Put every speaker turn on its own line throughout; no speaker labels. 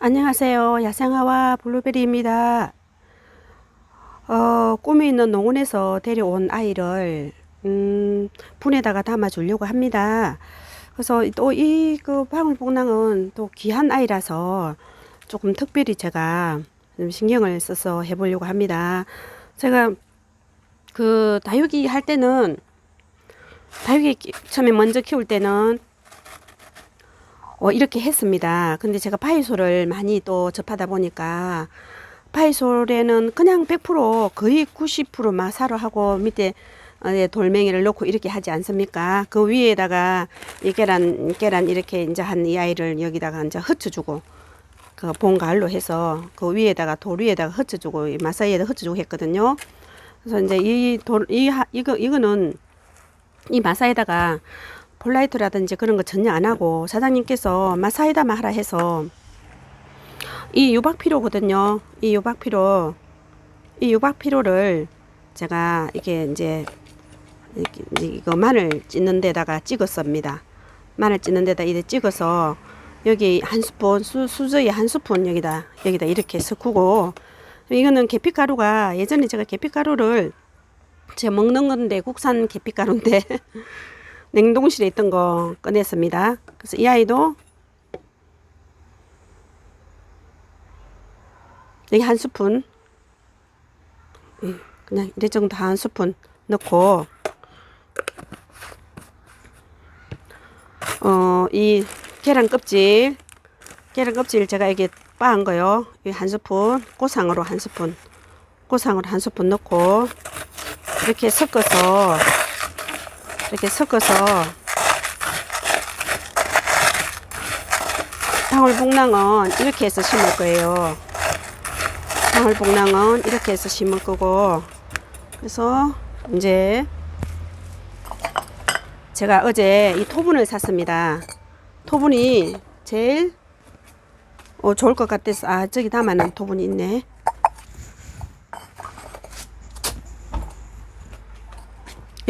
안녕하세요. 야생화와 블루베리입니다. 어, 꿈에 있는 농원에서 데려온 아이를 음, 분에다가 담아 주려고 합니다. 그래서 또 이 그 방울복랑은 또 귀한 아이라서 조금 특별히 제가 좀 신경을 써서 해보려고 합니다. 제가 그 다육이 할 때는 다육이 키- 처음에 먼저 키울 때는 어, 이렇게 했습니다. 근데 제가 파이솔을 많이 또 접하다 보니까 파이솔에는 그냥 100% 거의 90% 마사로 하고 밑에 어, 예, 돌멩이를 넣고 이렇게 하지 않습니까? 그 위에다가 이 계란 계란 이렇게 이제 한 이 아이를 여기다가 이제 흩어주고 그 봄가을로 해서 그 위에다가 돌 위에다가 흩어주고 이 마사이에다 흩어주고 했거든요. 그래서 이제 이 돌이 하- 이거 이거는 이 마사에다가 폴라이트라든지 그런 거 전혀 안 하고 사장님께서 마사이다만 하라 해서 이 유박 피로거든요. 이 유박 피로 이 유박 피로를 제가 이게 이제 이제 이거 마늘 찢는 데다가 찍었습니다. 마늘 찢는 데다 이렇게 찍어서 여기 한 스푼 수, 수저에 한 스푼 여기다 여기다 이렇게 섞고 이거는 계피가루가 예전에 제가 계피가루를 제가 먹는 건데 국산 계피가루인데 냉동실에 있던 거 꺼냈습니다. 그래서 이 아이도 여기 한 스푼 음, 그냥 이래 정도 한 스푼 넣고 어 이 계란 껍질 계란 껍질 제가 이게 빻은 거요. 이 한 스푼 고상으로 한 스푼 고상으로 한 스푼 넣고 이렇게 섞어서 이렇게 섞어서 방울복랑은 이렇게 해서 심을 거예요. 방울복랑은 이렇게 해서 심을 거고 그래서 이제 제가 어제 이 토분을 샀습니다. 토분이 제일 어, 좋을 것 같아서 아 저기 담아놓은 토분이 있네.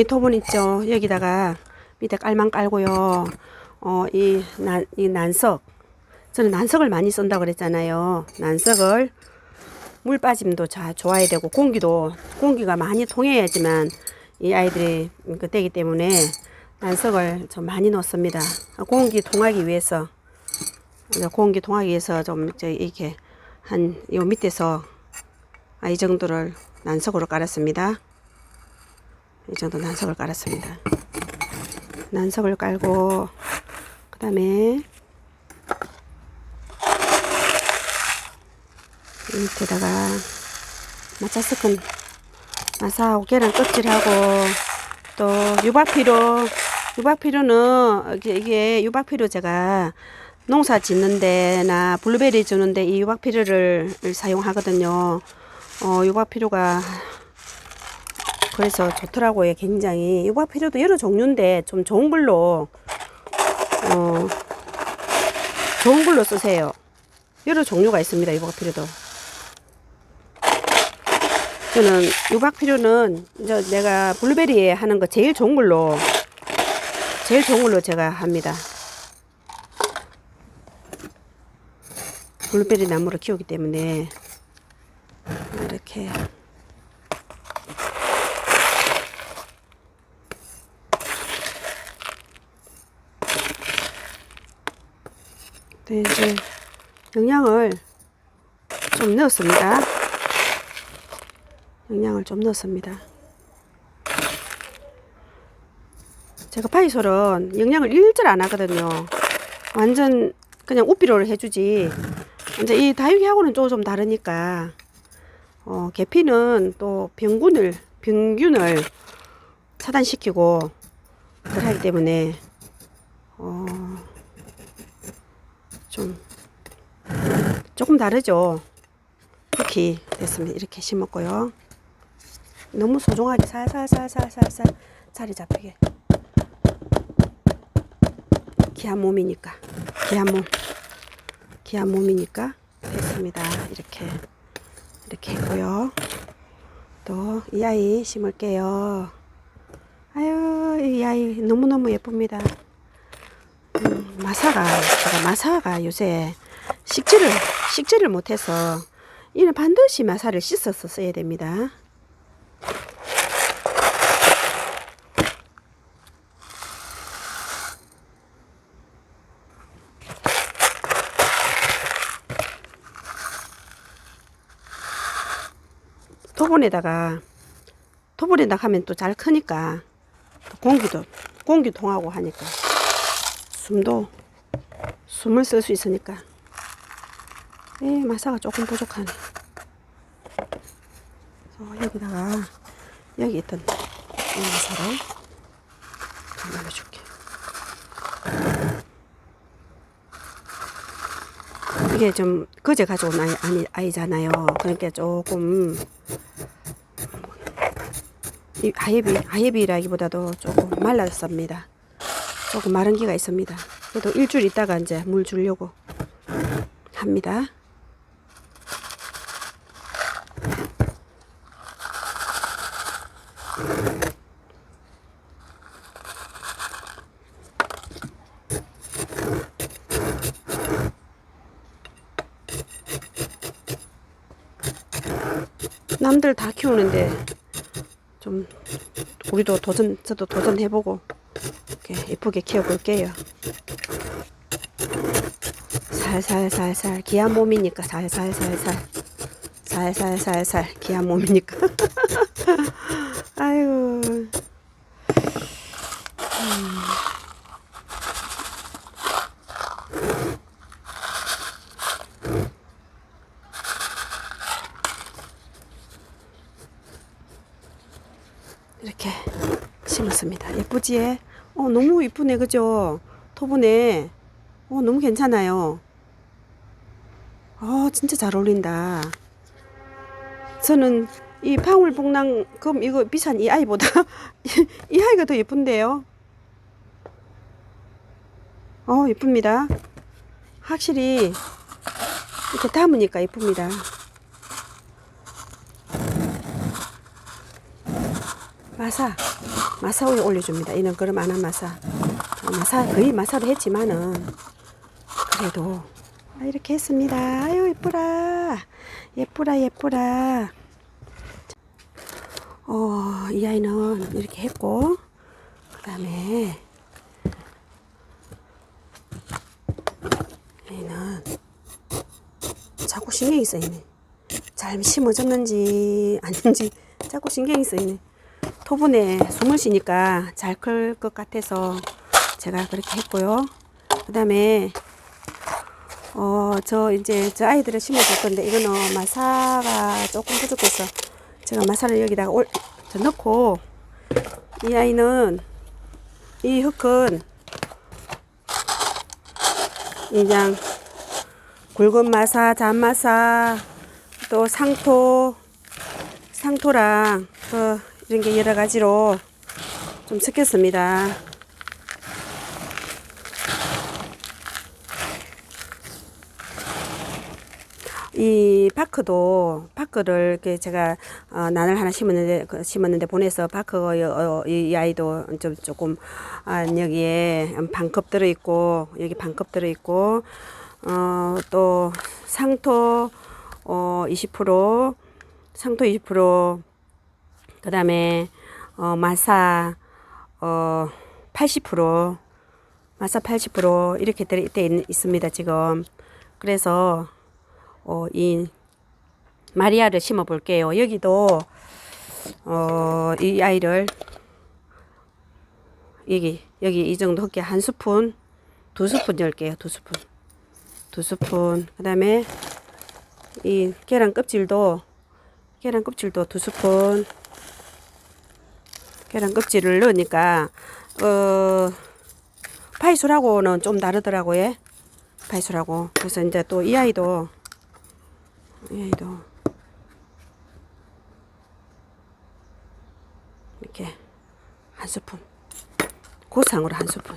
이 토분 있죠. 여기다가 밑에 깔망 깔고요. 어, 이, 난, 이 난석. 저는 난석을 많이 쓴다 그랬잖아요. 난석을 물 빠짐도 자, 좋아야 되고 공기도 공기가 많이 통해야지만 이 아이들이 그 되기 때문에 난석을 좀 많이 넣습니다. 공기 통하기 위해서 공기 통하기 위해서 좀 이렇게 한 요 밑에서 아, 이 정도를 난석으로 깔았습니다. 이 정도 난석을 깔았습니다. 난석을 깔고 그 다음에 밑에다가 마차 섞은 마사하고 계란 껍질하고 또 유박피로 유박피로는 이게, 이게 유박피로 제가 농사 짓는 데나 블루베리 주는데 이 유박피로를 사용하거든요. 어, 유박피로가 그래서 좋더라고요. 굉장히 유박 필요도 여러 종류인데 좀 좋은 걸로 어 좋은 걸로 쓰세요. 여러 종류가 있습니다. 유박 필요도. 저는 유박 필요는 이제 내가 블루베리에 하는 거 제일 좋은 걸로 제일 좋은 걸로 제가 합니다. 블루베리 나무를 키우기 때문에 이렇게 네, 이제 영양을 좀 넣었습니다. 영양을 좀 넣었습니다. 제가 파이솔은 영양을 일절 안 하거든요. 완전 그냥 우비로를 해주지. 이제 이 다육이하고는 또좀 다르니까 어, 계피는 또 병균을 병균을 차단시키고 그러기 때문에 어, 좀 조금 다르죠. 이렇게 됐습니다. 이렇게 심었고요. 너무 소중하게 살살살살살살 자리 잡히게. 귀한 몸이니까 귀한 몸 귀한 몸이니까 됐습니다. 이렇게 이렇게 했고요. 또 이 아이 심을게요. 아유 이 아이 너무너무 예쁩니다. 음, 마사가 제가 마사가 요새 식지를 식지를 못해서 이는 반드시 마사를 씻어서 써야 됩니다. 토분에다가 토분에다가 하면 또 잘 크니까 또 공기도 공기 통하고 하니까 숨도 숨을 쓸 수 있으니까. 에 마사가 조금 부족하네. 그래서 여기다가 여기 있던 이 마사를 좀 올려줄게. 이게 좀 거제 가져온 아이, 아니, 아이잖아요. 그러니까 조금 이 하예비 하예비라기보다도 조금 말랐습니다. 조금 마른 기가 있습니다. 그래도 일주일 있다가 이제 물 주려고 합니다. 남들 다 키우는데 좀 우리도 도전 저도 도전해보고 이렇게 예쁘게 키워볼게요. 살살살살 귀한 몸이니까 살살살살 살살살살 귀한 몸이니까 아유 이렇게 심었습니다. 예쁘지? 어, 너무 이쁘네, 그죠? 토분에. 어, 너무 괜찮아요. 어, 진짜 잘 어울린다. 저는 이 방울복랑, 그럼 이거 비싼 이 아이보다 이 아이가 더 예쁜데요? 어, 예쁩니다. 확실히 이렇게 담으니까 예쁩니다. 마사 마사 위에 올려줍니다. 이는 그럼 안한 마사 어, 마사 거의 마사로 했지만은 그래도 아, 이렇게 했습니다. 아유 예쁘라 예쁘라 예쁘라. 어, 이 아이는 이렇게 했고 그 다음에 얘는 자꾸 신경이 쓰이네. 잘 심어졌는지 아닌지 자꾸 신경이 쓰이네. 토분에 숨을 쉬니까 잘 클 것 같아서 제가 그렇게 했고요. 그 다음에 어, 저 이제 저 아이들을 심어줄 건데 이거는 마사가 조금 부족해서 제가 마사를 여기다가 올, 저 넣고 이 아이는 이 흙은 그냥 굵은 마사, 잔마사, 또 상토, 상토랑 그 이런 게 여러 가지로 좀 섞였습니다. 이 파크도 파크를 제가 어, 난을 하나 심었는데 그 심었는데 보내서 파크 어, 이, 이 아이도 좀 조금 아, 여기에 반컵 들어 있고 여기 반컵 들어 있고 어, 또 상토 어, 20% 상토 20% 그 다음에 어, 마사 어, 80% 마사 80% 이렇게 들어 있습니다 지금 그래서 어, 이 마리아를 심어 볼게요. 여기도 어, 이 아이를 여기 여기 이 정도 흙에 한 스푼 두 스푼 넣을게요. 두 스푼 두 스푼 그 다음에 이 계란 껍질도 계란 껍질도 두 스푼 계란 껍질을 넣으니까 어 파이술하고는 좀 다르더라고요. 파이술하고. 그래서 이제 또 이 아이도 얘도 이렇게 한 스푼 고상으로 한 스푼.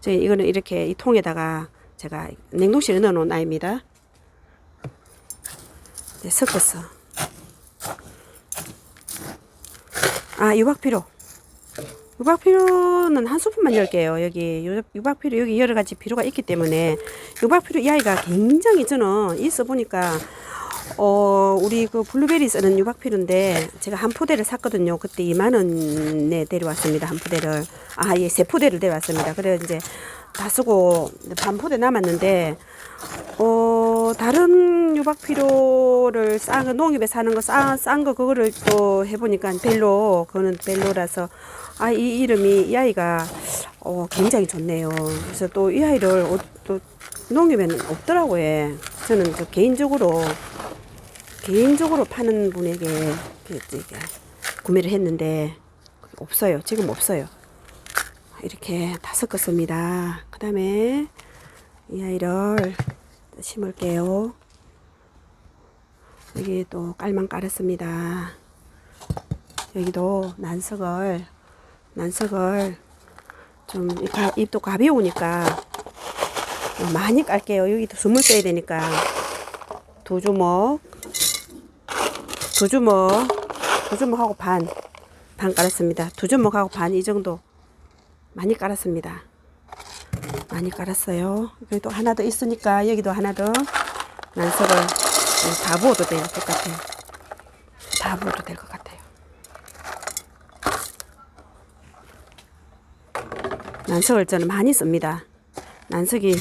저 이거는 이렇게 이 통에다가 제가 냉동실에 넣어 놓은 아이입니다. 네, 섞었어 아 유곽 필요 유박피루는 한 스푼만 열게요. 여기 유- 유박피루 여기 여러 가지 피루가 있기 때문에 유박피루 이 아이가 굉장히 저는 있어 보니까 어 우리 그 블루베리 쓰는 유박피루인데 제가 한 포대를 샀거든요. 그때 2만 원에 데려왔습니다. 한 포대를 아예 세 포대를 데려왔습니다. 그래 이제 다 쓰고 반 포대 남았는데 어 다른 유박피로를 싼거 농협에 사는 거싼거 그거를 또 해보니까 벨로 그거는 벨로라서 아 이 이름이 이 아이가 어 굉장히 좋네요. 그래서 또 이 아이를 어, 또 농협에는 없더라고요. 예. 저는 그 개인적으로 개인적으로 파는 분에게 구매를 했는데 없어요. 지금 없어요. 이렇게 다 섞었습니다. 그 다음에 이 아이를 심을게요. 여기 또 깔만 깔았습니다. 여기도 난석을 난석을 좀 잎도 가벼우니까 많이 깔게요. 여기도 숨을 써야 되니까 두 주먹 두 주먹 두 주먹하고 반 반 깔았습니다. 두 주먹하고 반 이 정도 많이 깔았습니다. 많이 깔았어요. 그래도 하나 더 있으니까 여기도 하나 더 난석을 다 부어도 될것 같아요. 다 부어도 될 것 같아요. 난석을 저는 많이 씁니다. 난석이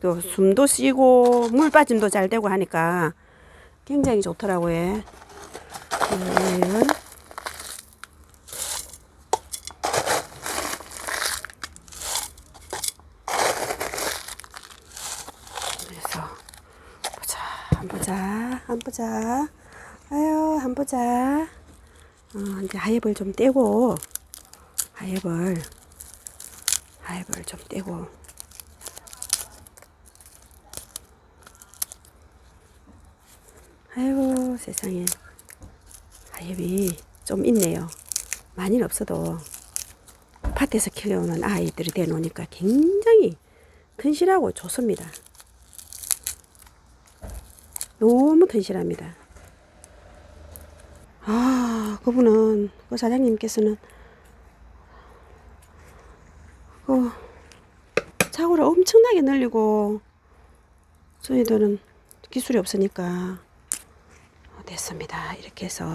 또 숨도 쉬고 물 빠짐도 잘 되고 하니까 굉장히 좋더라고요. 네. 그래서 보자, 한 보자, 한 보자. 아유, 한 보자. 어, 이제 하엽을 좀 떼고, 하엽을, 하엽을 좀 떼고. 아이고, 세상에. 하엽이 좀 있네요. 많이는 없어도 밭에서 키우는 아이들이 되놓으니까 굉장히 튼실하고 좋습니다. 너무 튼실합니다. 아, 그분은, 그 사장님께서는, 그, 차고를 엄청나게 늘리고, 저희들은 기술이 없으니까, 어, 됐습니다. 이렇게 해서,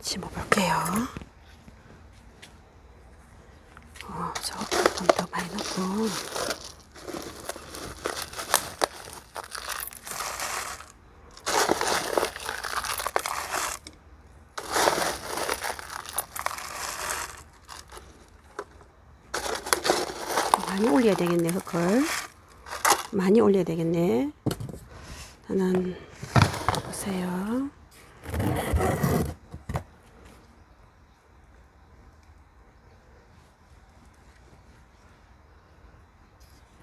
심어볼게요. 어, 좀더 많이 넣고. 많이 올려야 되겠네, 흙을. 많이 올려야 되겠네. 나는, 보세요.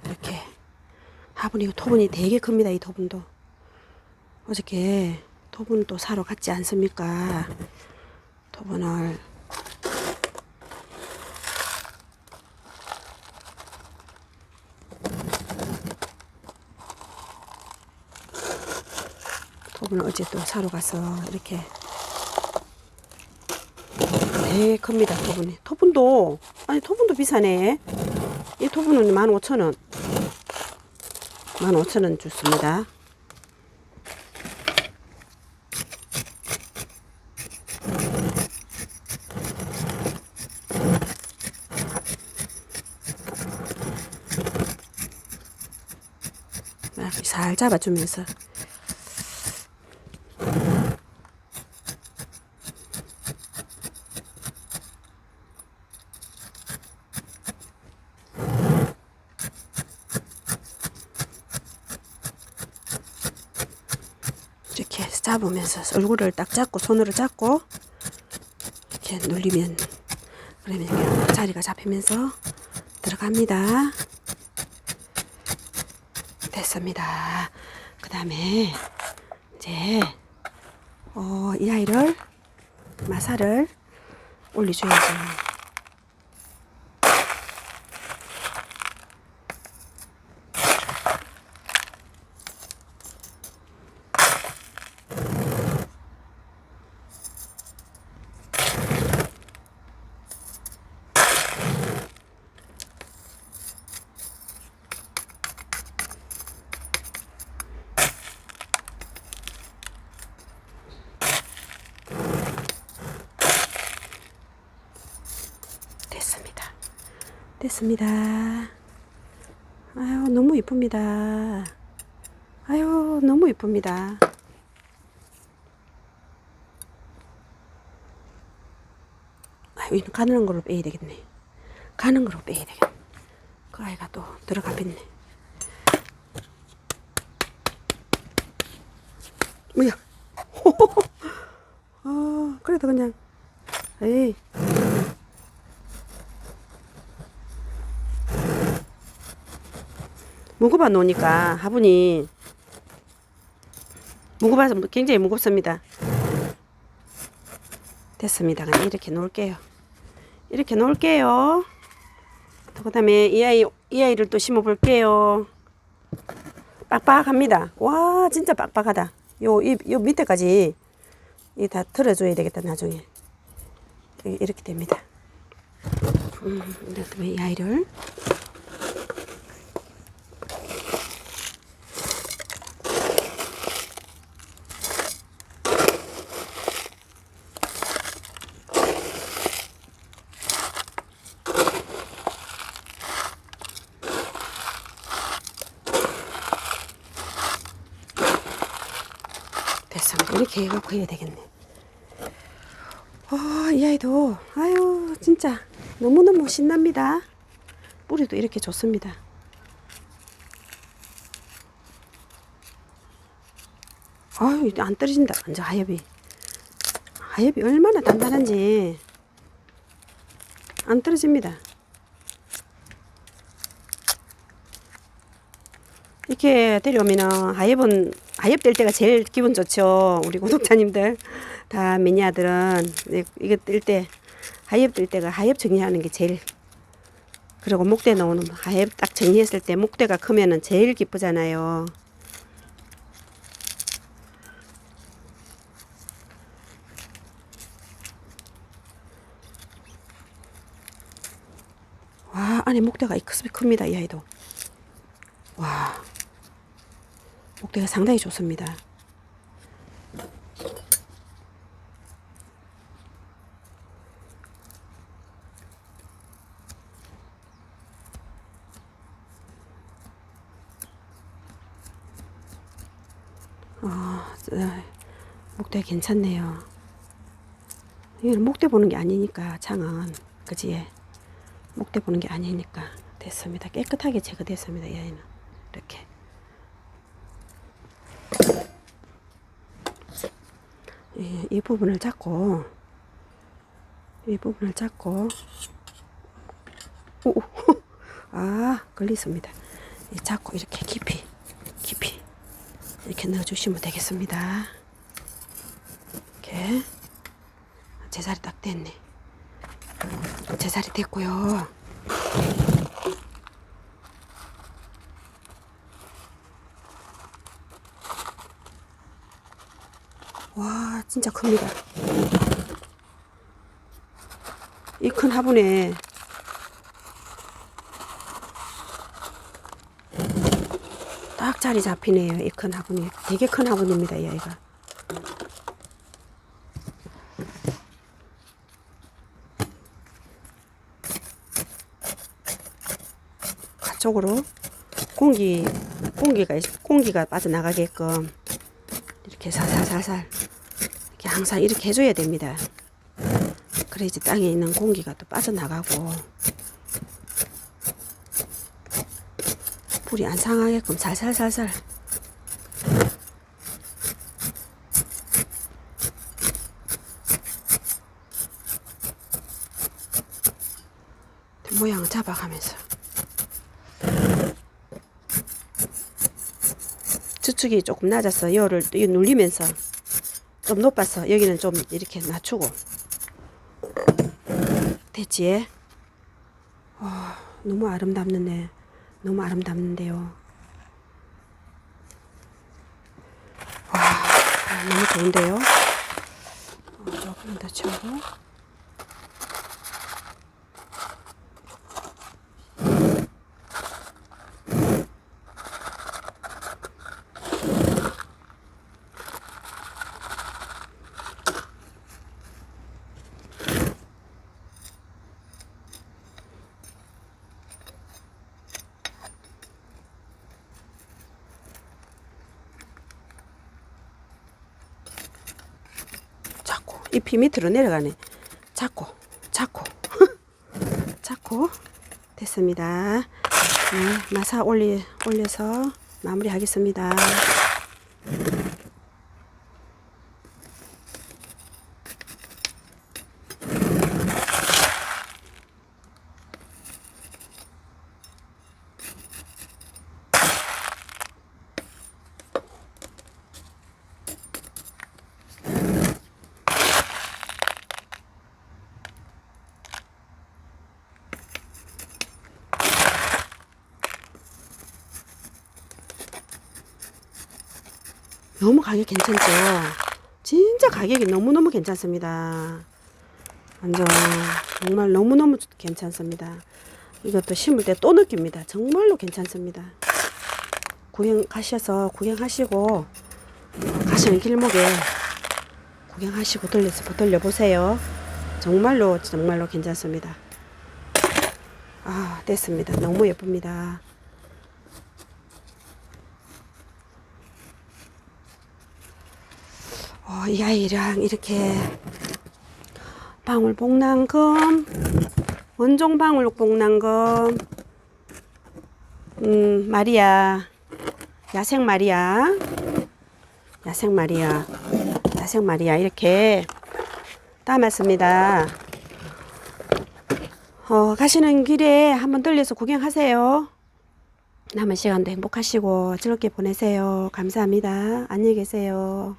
이렇게 화분이 토분이 되게 큽니다 이 토분도. 어저께 토분 또 사러 갔지 않습니까? 토분을. 토분을 어제 또 사러 가서 이렇게. 되게 큽니다 토분이. 토분도 아니 토분도 비싸네. 이 토분은 15,000원 15,000원 주습니다. 이렇게 살 잡아주면서 잡으면서 얼굴을 딱 잡고 손으로 잡고 이렇게 눌리면 그러면 이렇게 자리가 잡히면서 들어갑니다. 됐습니다. 그 다음에 이제 어, 이 아이를 마사를 올려줘야죠. 됐습니다. 됐습니다. 아유, 너무 이쁩니다. 아유, 너무 이쁩니다. 아유, 가는 거로 빼야 되겠네. 가는 거로 빼야 되겠네. 그 아이가 또 들어가 뺐네. 뭐야? 아, 그래도 그냥, 에이. 무거워 놓으니까 화분이 무거워서 굉장히 무겁습니다. 됐습니다. 그냥 이렇게 놓을게요. 이렇게 놓을게요. 그 다음에 이 아이, 이 아이를 또 심어 볼게요. 빡빡합니다. 와, 진짜 빡빡하다. 요, 이, 요 밑에까지 이 다 틀어줘야 되겠다, 나중에. 이- 이렇게 됩니다. 음, 이 아이를 됐습니다. 이렇게 해갖고 해야 되겠네. 아, 이 아이도, 아유, 진짜, 너무너무 신납니다. 뿌리도 이렇게 좋습니다. 아유, 안 떨어진다. 완전 하엽이. 하엽이 얼마나 단단한지. 안 떨어집니다. 이렇게 데려오면은 하엽은 하엽 될 때가 제일 기분 좋죠. 우리 구독자님들 다 매니아들은 이- 이거 뜰때 하엽 뜰 때가 하엽 정리하는 게 제일 그리고 목대 나오는 하엽 딱 정리했을 때 목대가 크면은 제일 기쁘잖아요. 와 안에 목대가 이크스비 큽니다 이 아이도. 와 목대가 상당히 좋습니다. 아, 아, 목대 괜찮네요. 이건 목대 보는 게 아니니까 창은 그지? 목대 보는 게 아니니까 됐습니다. 깨끗하게 제거됐습니다. 이 아이는 이렇게. 이, 이 부분을 잡고 이 부분을 잡고 오, 오. 아 걸리습니다. 이 잡고 이렇게 깊이 깊이 이렇게 넣어주시면 되겠습니다. 이렇게 제자리 딱 됐네. 제자리 됐고요. 와 진짜 큽니다. 이 큰 화분에 딱 자리 잡히네요. 이 큰 화분이 되게 큰 화분입니다. 이 아이가. 가쪽으로 공기 공기가 공기가 빠져나가게끔 이렇게 살살살살 항상 이렇게 해줘야 됩니다. 그래야지 땅에 있는 공기가 또 빠져나가고 불이 안 상하게끔 살살살살 모양을 잡아가면서 주축이 조금 낮아서 열을 이 눌리면서 좀 높아서 여기는 좀 이렇게 낮추고. 됐지? 와 너무 아름답네. 너무 아름답는데요. 와 아, 너무 좋은데요? 어, 조금 더 치우고 잎이 밑으로 내려가네. 잡고, 잡고, 잡고 됐습니다. 네, 마사 올리 올려서 마무리하겠습니다. 너무 가격 괜찮죠? 진짜 가격이 너무너무 괜찮습니다. 완전 정말 너무너무 괜찮습니다. 이것도 심을 때 또 느낍니다. 정말로 괜찮습니다. 구경 가셔서 구경하시고 가시는 길목에 구경하시고 들려서 들려보세요. 정말로 정말로 괜찮습니다. 아 됐습니다. 너무 예쁩니다. 어, 이 아이랑 이렇게 방울 복랑금 원종 방울 복랑금 음 마리아 야생 마리아 야생 마리아 야생 마리아 이렇게 담았습니다. 어, 가시는 길에 한번 들려서 구경하세요. 남은 시간도 행복하시고 즐겁게 보내세요. 감사합니다. 안녕히 계세요